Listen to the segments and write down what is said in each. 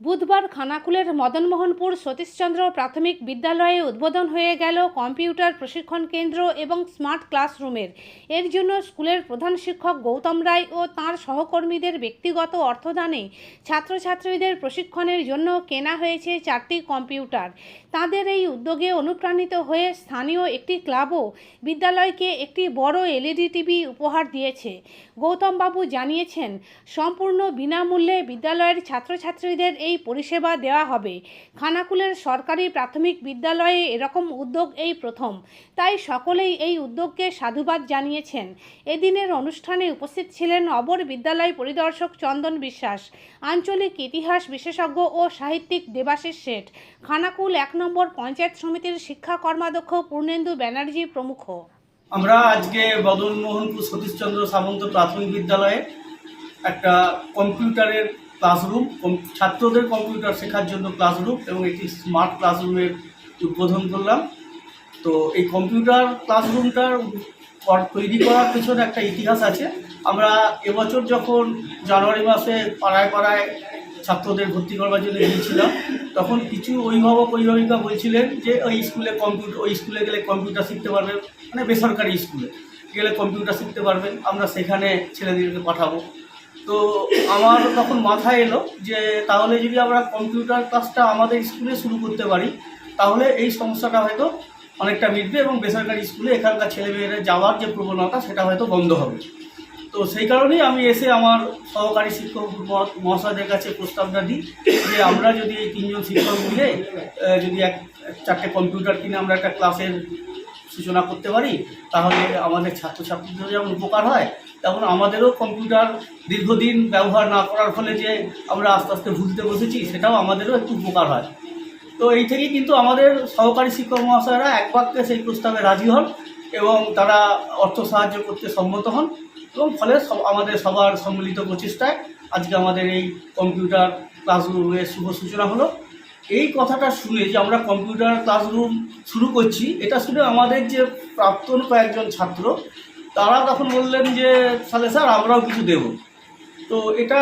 বুধবার খানাকুলের মদনমোহনপুর সতীশচন্দ্র প্রাথমিক বিদ্যালয়ে উদ্বোধন হয়ে গেল কম্পিউটার প্রশিক্ষণ কেন্দ্র এবং স্মার্ট ক্লাসরুমের। এর জন্য স্কুলের প্রধান শিক্ষক গৌতম রায় ও তাঁর সহকর্মীদের ব্যক্তিগত অর্থদানে ছাত্রছাত্রীদের প্রশিক্ষণের জন্য কেনা হয়েছে চারটি কম্পিউটার। তাদের এই উদ্যোগে অনুপ্রাণিত হয়ে স্থানীয় একটি ক্লাবও বিদ্যালয়কে একটি বড় এলইডি টিভি উপহার দিয়েছে। গৌতমবাবু জানিয়েছেন, সম্পূর্ণ বিনামূল্যে বিদ্যালয়ের ছাত্রছাত্রীদের এই পরিষেবা দেওয়া হবে। খানাকুলের সরকারি প্রাথমিক বিদ্যালয়ে এরকম উদ্যোগ এই প্রথম। তাই সকলেই এই উদ্যোগকে সাধুবাদ জানিয়েছেন। এদিনের অনুষ্ঠানে উপস্থিত ছিলেন অবর বিদ্যালয় পরিদর্শক চন্দন বিশ্বাস, আঞ্চলিক ইতিহাস বিশেষজ্ঞ ও সাহিত্যিক দেবাশিস শেঠ, খানাকুল এক নম্বর পঞ্চায়েত সমিতির শিক্ষা কর্মাধ্যক্ষ পূর্ণেন্দু ব্যানার্জি প্রমুখ। আমরা আজকে বদনমোহনপুর সতীশচন্দ্র সামন্ত প্রাথমিক বিদ্যালয়ে একটা কম্পিউটারের ক্লাসরুম ছাত্রদের কম্পিউটার শেখার জন্য ক্লাসরুম এবং একটি স্মার্ট ক্লাসরুমের উদ্বোধন করলাম। তো এই কম্পিউটার ক্লাসরুমটার তৈরি করার পেছনে একটা ইতিহাস আছে। আমরা এবছর যখন জানুয়ারি মাসে পাড়ায় পাড়ায় ছাত্রদের ভর্তি করবার জন্য গিয়েছিলাম, তখন কিছু অভিভাবক, অভিভাবিকা বলছিলেন যে, ওই স্কুলে কম্পিউটার ওই স্কুলে গেলে কম্পিউটার শিখতে পারবে মানে বেসরকারি স্কুলে গেলে কম্পিউটার শিখতে পারবেন। আমরা সেখানে ছেলেদেরকে পাঠাবো। তো আমার তখন মাথায় এলো যে তাহলে যদি আমরা কম্পিউটার ক্লাসটা আমাদের স্কুলে শুরু করতে পারি, তাহলে এই সমস্যাটা হয়তো অনেকটা মিটবে এবং বেসরকারি স্কুলে এখানকার ছেলেমেয়েরা যাওয়ার যে প্রবণতা, সেটা হয়তো বন্ধ হবে। তো সেই কারণেই আমি এসে আমার সহকারী শিক্ষক মহাশয়দের কাছে প্রস্তাবটা দিই যে আমরা যদি এই তিনজন শিক্ষক মিলে যদি এক চারটে কম্পিউটার কিনে আমরা একটা ক্লাসের সূচনা করতে পারি, তাহলে আমাদের ছাত্রছাত্রীদেরও যেমন উপকার হয়, তেমন আমাদেরও কম্পিউটার দীর্ঘদিন ব্যবহার না করার ফলে যে আমরা আস্তে আস্তে ভুলতে বসেছি, সেটাও আমাদেরও একটু উপকার হয়। তো এই থেকেই কিন্তু আমাদের সহকারী শিক্ষক মহাশয়রা এক বাক্যে সেই প্রস্তাবে রাজি হন এবং তারা অর্থ সাহায্য করতে সম্মত হন এবং ফলে আমাদের সবার সম্মিলিত প্রচেষ্টায় আজকে আমাদের এই কম্পিউটার ক্লাসরুমের শুভ সূচনা হলো। এই কথাটা শুনে যে আমরা কম্পিউটার ক্লাসরুম শুরু করছি, এটা শুনে আমাদের যে প্রাক্তন কয়েকজন ছাত্র, তারা তখন বললেন যে তাহলে স্যার, আমরাও কিছু দেব। তো এটা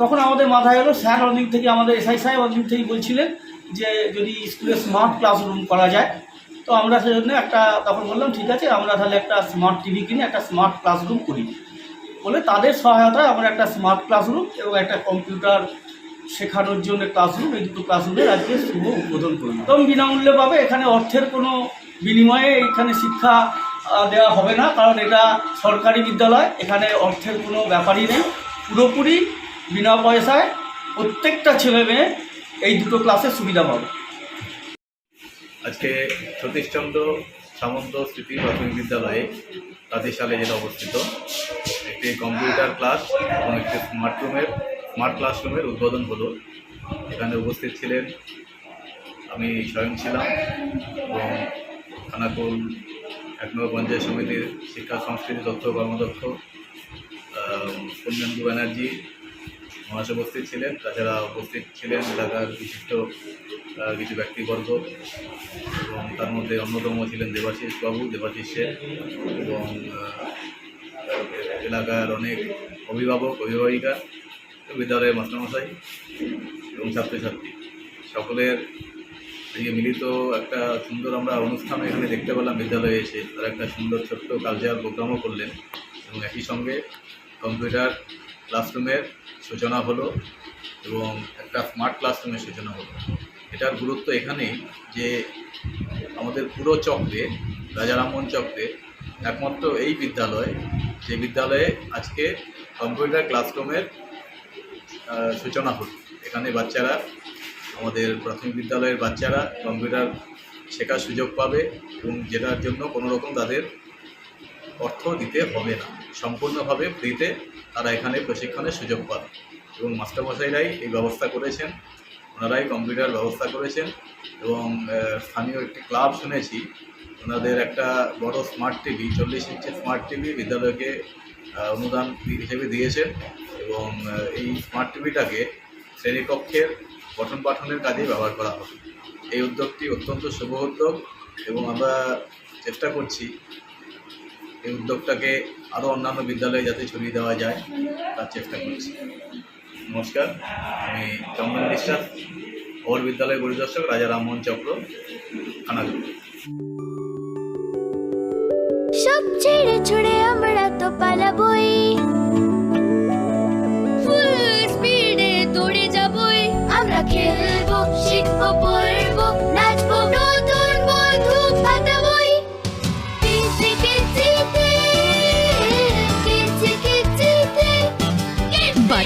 তখন আমাদের মাথায় এলো, স্যার অনেক থেকে আমাদের এসআই সাহেব অনেক থেকেই বলছিলেন যে, যদি স্কুলে স্মার্ট ক্লাসরুম করা যায়। তো আমরা সেজন্য একটা, তখন বললাম, ঠিক আছে, আমরা তাহলে একটা স্মার্ট টিভি কিনে একটা স্মার্ট ক্লাসরুম করি। বলে তাদের সহায়তায় আমরা একটা স্মার্ট ক্লাসরুম এবং একটা কম্পিউটার শেখানোর জন্য ক্লাসরুম এই দুটো ক্লাসরুমের আজকে শুভ উদ্বোধন করলাম। একদম বিনামূল্যে পাবে এখানে অর্থের কোনো বিনিময়ে এখানে শিক্ষা দেওয়া হবে না কারণ এটা সরকারি বিদ্যালয় এখানে অর্থের কোনো ব্যাপারই নেই। পুরোপুরি বিনা পয়সায় প্রত্যেকটা ছেলে মেয়ে এই দুটো ক্লাসের সুবিধা পাবে। আজকে সতীশচন্দ্র সামন্ত স্মৃতি প্রাথমিক বিদ্যালয়ে তাদের সালে যেটা অবস্থিত একটি কম্পিউটার ক্লাস এবং একটি স্মার্ট রুমের স্মার্ট ক্লাসরুমের উদ্বোধন হলো। এখানে উপস্থিত ছিলেন, আমি স্বয়ং ছিলাম এবং খানাকুল এক নম্বর পঞ্চায়েত সমিতির শিক্ষা, সংস্কৃতি, তথ্য, কর্মদক্ষ পূর্ণেন্দু ব্যানার্জি মহাশয় উপস্থিত ছিলেন। তাছাড়া উপস্থিত ছিলেন এলাকার বিশিষ্ট কিছু ব্যক্তিবর্গ এবং তার মধ্যে অন্যতম ছিলেন দেবাশিস বাবু, দেবাশিস সেন এবং এলাকার অনেক অভিভাবক, অভিভাবিকা। বিদ্যালয়ের মাস্টারমশাই এবং ছাত্রছাত্রী। সকলের এই মিলিত একটা সুন্দর আমরা অনুষ্ঠান এখানে দেখতে পেলাম বিদ্যালয়ে এসে। তারা একটা সুন্দর ছোট্ট কালচারাল প্রোগ্রামও করলেন এবং একই সঙ্গে কম্পিউটার ক্লাসরুমের সূচনা হলো এবং একটা স্মার্ট ক্লাসরুমের সূচনা হলো। এটার গুরুত্ব এখানেই যে আমাদের পুরো চক্রে, রাজারামন চক্রে একমাত্র এই বিদ্যালয়, যে বিদ্যালয়ে আজকে কম্পিউটার ক্লাসরুমের সূচনা হলো। এখানে বাচ্চারা, আমাদের প্রাথমিক বিদ্যালয়ের বাচ্চারা কম্পিউটার শেখার সুযোগ পাবে এবং যেটার জন্য কোনো রকম তাদের অর্থ দিতে হবে না। সম্পূর্ণভাবে ফ্রিতে তারা এখানে প্রশিক্ষণের সুযোগ পাবে এবং মাস্টারমশাইরাই এই ব্যবস্থা করেছেন। ওনারাই কম্পিউটার ব্যবস্থা করেছেন এবং স্থানীয় একটি ক্লাব শুনেছি, ওনাদের একটা বড় স্মার্ট টিভি, চল্লিশ ইঞ্চি স্মার্ট টিভি বিদ্যালয়কে অনুদান হিসেবে দিয়েছেন। এবং এই স্মার্ট টিভিটাকে শ্রেণীকক্ষের পঠন পাঠনের কাজে ব্যবহার করা হবে এই উদ্যোগটি অত্যন্ত শুভ উদ্যোগ এবং আমরা চেষ্টা করছি এই উদ্যোগটাকে আরও অন্যান্য বিদ্যালয়ে যাতে ছড়িয়ে দেওয়া যায়, তার চেষ্টা করছি। নমস্কার, আমি চন্দন বিশ্বাস ওর বিদ্যালয় পরিদর্শক রাজা রামমোহন চক্র খানাগুলো সব ছেড়ে ছুড়ে আমরা তো পালাবই।